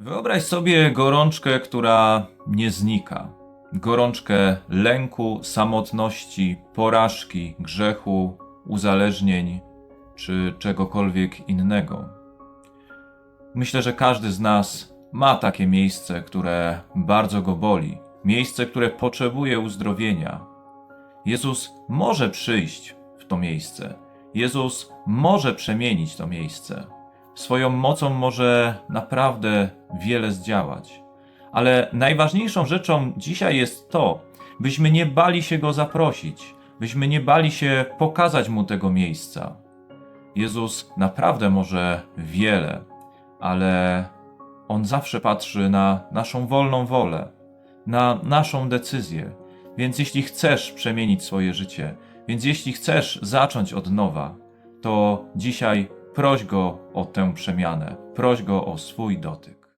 Wyobraź sobie gorączkę, która nie znika. Gorączkę lęku, samotności, porażki, grzechu, uzależnień czy czegokolwiek innego. Myślę, że każdy z nas ma takie miejsce, które bardzo go boli, miejsce, które potrzebuje uzdrowienia. Jezus może przyjść w to miejsce. Jezus może przemienić to miejsce. Swoją mocą może naprawdę wiele zdziałać. Ale najważniejszą rzeczą dzisiaj jest to, byśmy nie bali się go zaprosić, byśmy nie bali się pokazać mu tego miejsca. Jezus naprawdę może wiele, ale on zawsze patrzy na naszą wolną wolę, na naszą decyzję. Więc jeśli chcesz przemienić swoje życie, więc jeśli chcesz zacząć od nowa, to dzisiaj proś go o tę przemianę, proś go o swój dotyk.